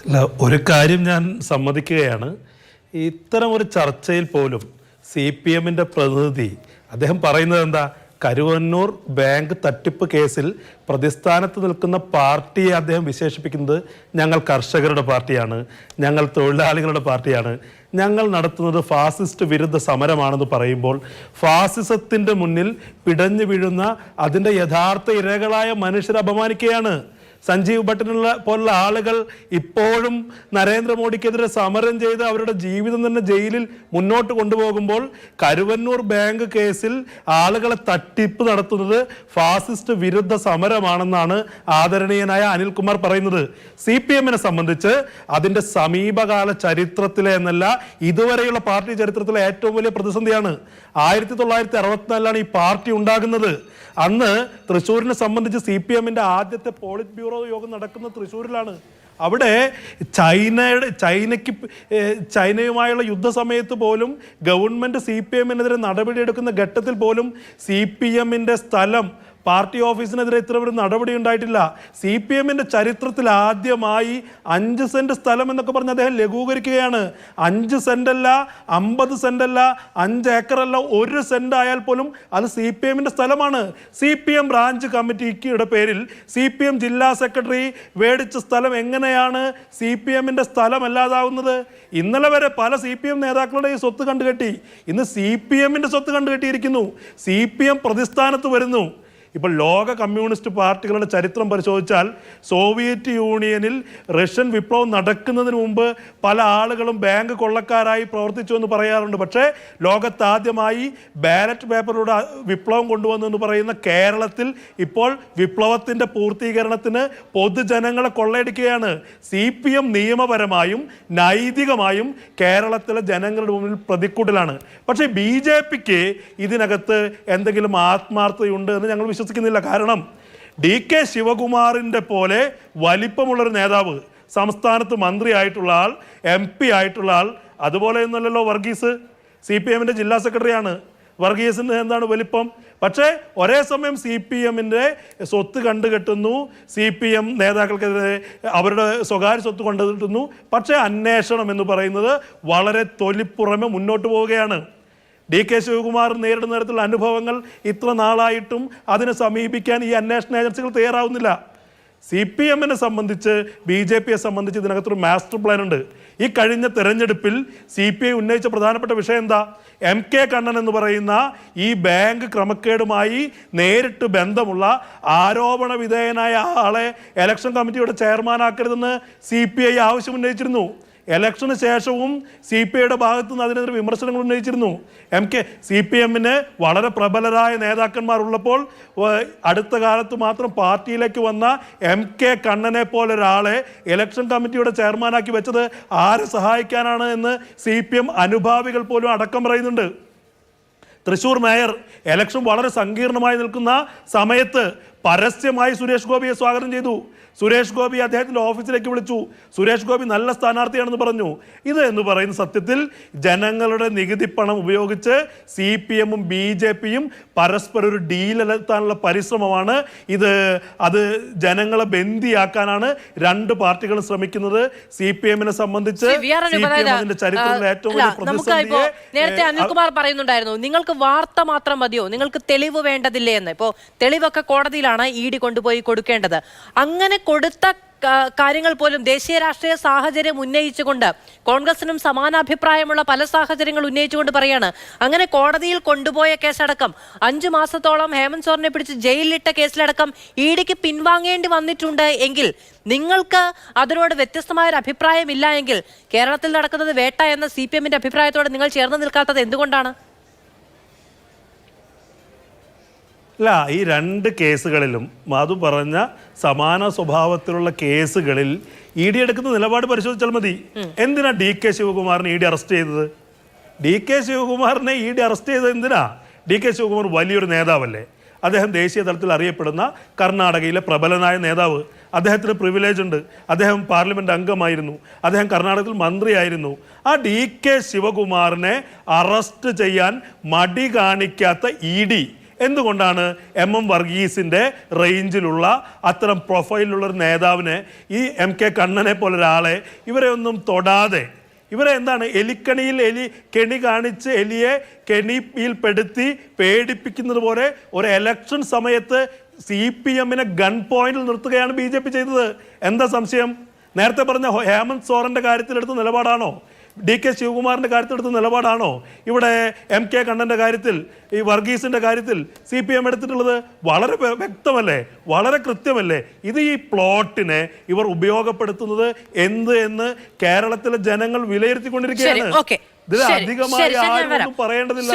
അല്ല ഒരു കാര്യം ഞാൻ സമ്മതിക്കുകയാണ്. ഇത്തരം ഒരു ചർച്ചയിൽ പോലും സി പി എമ്മിന്റെ പ്രതിനിധി അദ്ദേഹം പറയുന്നത് എന്താ? കരുവന്നൂർ ബാങ്ക് തട്ടിപ്പ് കേസിൽ പ്രതിസ്ഥാനത്ത് നിൽക്കുന്ന പാർട്ടിയെ അദ്ദേഹം വിശേഷിപ്പിക്കുന്നത് ഞങ്ങൾ കർഷകരുടെ പാർട്ടിയാണ് ഞങ്ങൾ തൊഴിലാളികളുടെ പാർട്ടിയാണ്. ഞങ്ങൾ നടത്തുന്നത് ഫാസിസ്റ്റ് വിരുദ്ധ സമരമാണെന്ന് പറയുമ്പോൾ ഫാസിസത്തിന്റെ മുന്നിൽ പിടഞ്ഞു വീഴുന്ന അതിന്റെ യഥാർത്ഥ ഇരകളായ മനുഷ്യരെ അപമാനിക്കുകയാണ്. സഞ്ജീവ് ഭട്ടിനുള്ള പോലുള്ള ആളുകൾ ഇപ്പോഴും നരേന്ദ്രമോദിക്കെതിരെ സമരം ചെയ്ത് അവരുടെ ജീവിതം തന്നെ ജയിലിൽ മുന്നോട്ട് കൊണ്ടുപോകുമ്പോൾ കരുവന്നൂർ ബാങ്ക് കേസിൽ ആളുകളെ തട്ടിപ്പ് നടത്തുന്നത് ഫാസിസ്റ്റ് വിരുദ്ധ സമരമാണെന്നാണ് ആദരണീയനായ അനിൽകുമാർ പറയുന്നത്. സി പി എമ്മിനെ സംബന്ധിച്ച് അതിന്റെ സമീപകാല ചരിത്രത്തിലെ എന്നല്ല ഇതുവരെയുള്ള പാർട്ടി ചരിത്രത്തിലെ ഏറ്റവും വലിയ പ്രതിസന്ധിയാണ്. ആയിരത്തി തൊള്ളായിരത്തി അറുപത്തിനാലിലാണ് ഈ പാർട്ടി ഉണ്ടാകുന്നത്. അന്ന് തൃശ്ശൂരിനെ സംബന്ധിച്ച് സി പി എമ്മിന്റെ ആദ്യത്തെ പോളിറ്റ് ബ്യൂറോ യോഗം നടക്കുന്ന തൃശ്ശൂരിലാണ്. അവിടെ ചൈനയുടെ ചൈനയ്ക്ക് ചൈനയുമായുള്ള യുദ്ധസമയത്ത് പോലും ഗവൺമെന്റ് സി പി എമ്മിനെതിരെ നടപടിയെടുക്കുന്ന ഘട്ടത്തിൽ പോലും സി പി എമ്മിന്റെ സ്ഥലം പാർട്ടി ഓഫീസിനെതിരെ ഇത്ര ഒരു നടപടി ഉണ്ടായിട്ടില്ല. സി പി എമ്മിന്റെ ചരിത്രത്തിൽ ആദ്യമായി അഞ്ച് സെന്റ് സ്ഥലം എന്നൊക്കെ പറഞ്ഞ് അദ്ദേഹം ലഘൂകരിക്കുകയാണ്. അഞ്ച് സെന്റല്ല അമ്പത് സെന്റല്ല അഞ്ച് ഏക്കറല്ല ഒരു സെന്റ് ആയാൽ പോലും അത് സി പി എമ്മിന്റെ സ്ഥലമാണ്. സി പി എം ബ്രാഞ്ച് കമ്മിറ്റിയുടെ പേരിൽ സി പി എം ജില്ലാ സെക്രട്ടറി മേടിച്ച സ്ഥലം എങ്ങനെയാണ് സി പി എമ്മിന്റെ സ്ഥലമല്ലാതാവുന്നത്? ഇന്നലെ വരെ പല സി പി എം നേതാക്കളുടെ ഈ സ്വത്ത് കണ്ടുകെട്ടി. ഇന്ന് സി പി എമ്മിന്റെ സ്വത്ത് കണ്ടുകെട്ടിയിരിക്കുന്നു. സി പി എം പ്രതിസ്ഥാനത്ത് വരുന്നു. ഇപ്പോൾ ലോക കമ്മ്യൂണിസ്റ്റ് പാർട്ടികളുടെ ചരിത്രം പരിശോധിച്ചാൽ സോവിയറ്റ് യൂണിയനിൽ റഷ്യൻ വിപ്ലവം നടക്കുന്നതിന് മുമ്പ് പല ആളുകളും ബാങ്ക് കൊള്ളക്കാരായി പ്രവർത്തിച്ചു എന്ന് പറയാറുണ്ട്. പക്ഷേ ലോകത്താദ്യമായി ബാലറ്റ് പേപ്പറിലൂടെ വിപ്ലവം കൊണ്ടുവന്നു എന്ന് പറയുന്ന കേരളത്തിൽ ഇപ്പോൾ വിപ്ലവത്തിന്റെ പൂർത്തീകരണത്തിന് പൊതുജനങ്ങളെ കൊള്ളയടിക്കുകയാണ്. സി പി എം നിയമപരമായും നൈതികമായും കേരളത്തിലെ ജനങ്ങളുടെ മുന്നിൽ പ്രതിക്കൂട്ടിലാണ്. പക്ഷേ ബി ജെ പിക്ക് ഇതിനകത്ത് എന്തെങ്കിലും ആത്മാർത്ഥതയുണ്ട് എന്ന് ഞങ്ങൾ വിശ്വസിക്കുന്നില്ല. കാരണം ഡി കെ ശിവകുമാറിന്റെ പോലെ വലിപ്പമുള്ളൊരു നേതാവ് സംസ്ഥാനത്ത് മന്ത്രിയായിട്ടുള്ള ആൾ എം പി ആയിട്ടുള്ള ആൾ അതുപോലെ ഒന്നുമല്ലല്ലോ വർഗീസ്. സി പി എമ്മിന്റെ ജില്ലാ സെക്രട്ടറിയാണ് വർഗീസിന് എന്താണ് വലിപ്പം? പക്ഷേ ഒരേ സമയം സി പി എമ്മിന്റെ സ്വത്ത് കണ്ടുകെട്ടുന്നു. സി പി എം നേതാക്കൾക്കെതിരെ അവരുടെ സ്വകാര്യ സ്വത്ത് കണ്ടുകെട്ടുന്നു പക്ഷേ അന്വേഷണം എന്ന് പറയുന്നത് വളരെ തൊലിപ്പുറമെ മുന്നോട്ട് പോവുകയാണ്. ഡി കെ ശിവകുമാർ നേരിടുന്ന തരത്തിലുള്ള അനുഭവങ്ങൾ ഇത്ര നാളായിട്ടും അതിനെ സമീപിക്കാൻ ഈ അന്വേഷണ ഏജൻസികൾ തയ്യാറാവുന്നില്ല. സി പി എമ്മിനെ സംബന്ധിച്ച് ബി ജെ പിയെ സംബന്ധിച്ച് ഇതിനകത്തൊരു മാസ്റ്റർ പ്ലാൻ ഉണ്ട് ഈ കഴിഞ്ഞ തെരഞ്ഞെടുപ്പിൽ സി പി ഐ ഉന്നയിച്ച പ്രധാനപ്പെട്ട വിഷയം എന്താ? എം കെ കണ്ണൻ എന്ന് പറയുന്ന ഈ ബാങ്ക് ക്രമക്കേടുമായി നേരിട്ട് ബന്ധമുള്ള ആരോപണ വിധേയനായ ആളെ ഇലക്ഷൻ കമ്മിറ്റിയുടെ ചെയർമാനാക്കരുതെന്ന് സി പി ഐ ആവശ്യം ഉന്നയിച്ചിരുന്നു. ഇലക്ഷന് ശേഷവും സി പി ഐയുടെ ഭാഗത്തു നിന്ന് അതിനെതിരെ വിമർശനങ്ങൾ ഉന്നയിച്ചിരുന്നു. എം കെ സി പി എമ്മിന് വളരെ പ്രബലരായ നേതാക്കന്മാർ ഉള്ളപ്പോൾ അടുത്ത കാലത്ത് മാത്രം പാർട്ടിയിലേക്ക് വന്ന എം കെ കണ്ണനെ പോലെ ഒരാളെ ഇലക്ഷൻ കമ്മിറ്റിയുടെ ചെയർമാനാക്കി വെച്ചത് ആരെ സഹായിക്കാനാണ് എന്ന് സി പി എം അനുഭാവികൾ പോലും അടക്കം പറയുന്നുണ്ട്. തൃശൂർ മേയർ ഇലക്ഷൻ വളരെ സങ്കീർണമായി നിൽക്കുന്ന സമയത്ത് പരസ്യമായി സുരേഷ് ഗോപിയെ സ്വാഗതം ചെയ്തു. സുരേഷ് ഗോപി അദ്ദേഹത്തിന്റെ ഓഫീസിലേക്ക് വിളിച്ചു. സുരേഷ് ഗോപി നല്ല സ്ഥാനാർത്ഥിയാണെന്ന് പറഞ്ഞു. ഇത് എന്ന് പറയുന്ന സത്യത്തിൽ ജനങ്ങളുടെ നികുതി പണം ഉപയോഗിച്ച് സി പി എമ്മും ബി ജെ പിയും പരസ്പരം ഒരു ഡീലെത്താനുള്ള പരിശ്രമമാണ്. ഇത് അത് ജനങ്ങളെ ബന്ദിയാക്കാനാണ് രണ്ട് പാർട്ടികളും ശ്രമിക്കുന്നത്. സി പി എമ്മിനെ സംബന്ധിച്ച് ചരിത്രത്തിലെ ഏറ്റവും വലിയ നേരത്തെ അനിൽകുമാർ പറയുന്നുണ്ടായിരുന്നു നിങ്ങൾക്ക് വാർത്ത മാത്രം മതിയോ? നിങ്ങൾക്ക് തെളിവ് വേണ്ടതില്ലേ എന്ന്. ഇപ്പോ തെളിവൊക്കെ കോടതിയിലാണ് ഇ ഡി കൊണ്ടുപോയി കൊടുക്കേണ്ടത്. അങ്ങനെ കൊടുത്ത കാര്യങ്ങൾ പോലും ദേശീയ രാഷ്ട്രീയ സാഹചര്യം ഉന്നയിച്ചുകൊണ്ട് കോൺഗ്രസിനും സമാന അഭിപ്രായമുള്ള പല സാഹചര്യങ്ങൾ ഉന്നയിച്ചുകൊണ്ട് പറയാണ്. അങ്ങനെ കോടതിയിൽ കൊണ്ടുപോയ കേസടക്കം അഞ്ചു മാസത്തോളം ഹേമന്ത് സോറിനെ പിടിച്ച് ജയിലിലിട്ട കേസിലടക്കം ഇ ഡിക്ക് പിൻവാങ്ങേണ്ടി വന്നിട്ടുണ്ട് എങ്കിൽ നിങ്ങൾക്ക് അതിനോട് വ്യത്യസ്തമായ ഒരു അഭിപ്രായം ഇല്ല എങ്കിൽ കേരളത്തിൽ നടക്കുന്നത് വേട്ട എന്ന സി പി എമ്മിന്റെ അഭിപ്രായത്തോട് നിങ്ങൾ ചേർന്ന് നിൽക്കാത്തത് എന്തുകൊണ്ടാണ്? അല്ല ഈ രണ്ട് കേസുകളിലും മാധു പറഞ്ഞ സമാന സ്വഭാവത്തിലുള്ള കേസുകളിൽ ഇ ഡി എടുക്കുന്ന നിലപാട് പരിശോധിച്ചാൽ മതി. എന്തിനാ ഡി കെ ശിവകുമാറിനെ ഇ ഡി അറസ്റ്റ് ചെയ്തത്? ഡി കെ ശിവകുമാറിനെ ഇ ഡി അറസ്റ്റ് ചെയ്തത് എന്തിനാ? ഡി കെ ശിവകുമാർ വലിയൊരു നേതാവല്ലേ. അദ്ദേഹം ദേശീയ തലത്തിൽ അറിയപ്പെടുന്ന കർണാടകയിലെ പ്രബലനായ നേതാവ്. അദ്ദേഹത്തിന് പ്രിവിലേജ് ഉണ്ട്. അദ്ദേഹം പാർലമെന്റ് അംഗമായിരുന്നു. അദ്ദേഹം കർണാടകത്തിൽ മന്ത്രിയായിരുന്നു. ആ ഡി കെ ശിവകുമാറിനെ അറസ്റ്റ് ചെയ്യാൻ മടി കാണിക്കാത്ത ഇ ഡി എന്തുകൊണ്ടാണ് എം എം വർഗീസിന്റെ റേഞ്ചിലുള്ള അത്തരം പ്രൊഫൈലിലുള്ള ഒരു നേതാവിനെ ഈ എം കെ കണ്ണനെ പോലെ ഒരാളെ ഇവരെ ഒന്നും തൊടാതെ ഇവരെ എന്താണ് എലിക്കണിയിൽ എലി കെണി കാണിച്ച് എലിയെ കെണിയിൽ പെടുത്തി പേടിപ്പിക്കുന്നത് പോലെ ഒരു എലക്ഷൻ സമയത്ത് സി പി എമ്മിനെ ഗൺ പോയിന്റിൽ നിർത്തുകയാണ് ബി ജെ പി ചെയ്തത്. എന്താ സംശയം? നേരത്തെ പറഞ്ഞ ഹേമന്ത് സോറന്റെ കാര്യത്തിലെടുത്ത നിലപാടാണോ? ഡി കെ ശിവകുമാറിന്റെ കാര്യത്തിൽ എടുത്ത നിലപാടാണോ? ഇവിടെ എം കെ കണ്ണന്റെ കാര്യത്തിൽ ഈ വർഗീസിന്റെ കാര്യത്തിൽ സി പി എം എടുത്തിട്ടുള്ളത് വളരെ വ്യക്തമല്ലേ? വളരെ കൃത്യമല്ലേ? ഇത് ഈ പ്ലോട്ടിനെ ഇവർ ഉപയോഗപ്പെടുത്തുന്നത് എന്ത് എന്ന് കേരളത്തിലെ ജനങ്ങൾ വിലയിരുത്തിക്കൊണ്ടിരിക്കുകയാണ്. ഇതിൽ അധികമായി ആരും പറയേണ്ടതില്ല.